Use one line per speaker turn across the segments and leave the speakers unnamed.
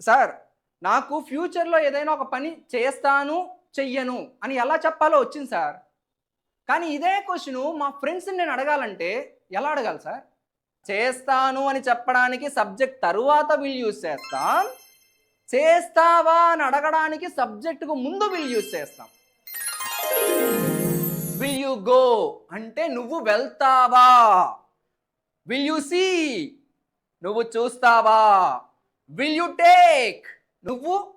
Sir నాకు ఫ్యూచర్లో ఏదైనా ఒక పని చేస్తాను చెయ్యను అని ఎలా చెప్పాలో వచ్చింది సార్. కానీ ఇదే క్వశ్చన్ మా ఫ్రెండ్స్ని నేను అడగాలంటే ఎలా అడగాలి సార్? చేస్తాను అని చెప్పడానికి సబ్జెక్ట్ తరువాత విల్ యూజ్ చేస్తాం. చేస్తావా అని అడగడానికి సబ్జెక్టుకు ముందు విల్ యూజ్ చేస్తాం. విల్ యు గో అంటే నువ్వు వెళ్తావా? Will you see? నువ్వు చూస్తావా? విల్ యు టేక్ నువ్వు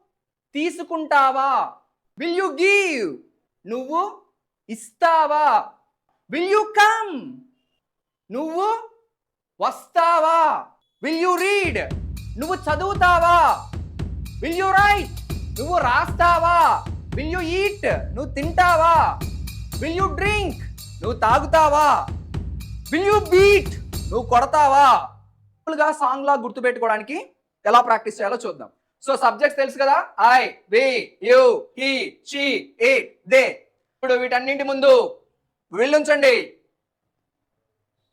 తీసుకుంటావా? విల్ యు గివ్ నువ్వు ఇస్తావా? విల్ యు కమ్ నువ్వు వస్తావా? విల్ యు రీడ్ నువ్వు చదువుతావా? విల్ యు రైట్ నువ్వు రాస్తావా? విల్ యు ఈట్ నువ్వు తింటావా? విల్ యు డ్రింక్ నువ్వు తాగుతావా? విల్ యు బీట్ నువ్వు కొడతావా? సాంగ్లా గుర్తుపెట్టుకోవడానికి ఎలా ప్రాక్టీస్ చేయాలో చూద్దాం. సో సబ్జెక్ట్స్ తెలుసు కదా? I we you he she a they. ఇప్పుడు వీటన్నింటి ముందు విల్ ఉంచండి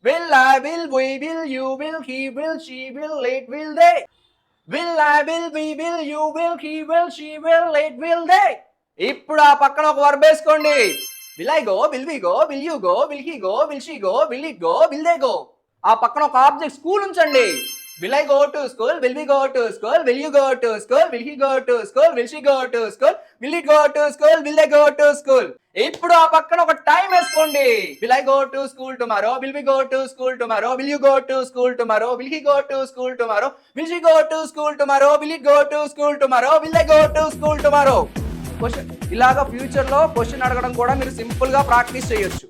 will I will we will you will he will she will let will they will I will we will you will he will she will let will they ఇప్పుడు ఆ పక్కన ఒక verb వేసుకోండి. Will I go will we go will you go will he go will she go will it go will they go ఆ పక్కన ఒక object school ఉంచండి. Will I go to school will be go to school will you go to school will he go to school will she go to school will it go to school will they go to school ఇప్పుడు ఆ పక్కన ఒక time వేసుకోండి will I go to school tomorrow will we go to school tomorrow will you go to school tomorrow will he go to school tomorrow will she go to school tomorrow will it go to school tomorrow will they go to school tomorrow question ఇలాగ ఫ్యూచర్లో question అడగడం కూడా మీరు సింపుల్గా practice చేయొచ్చు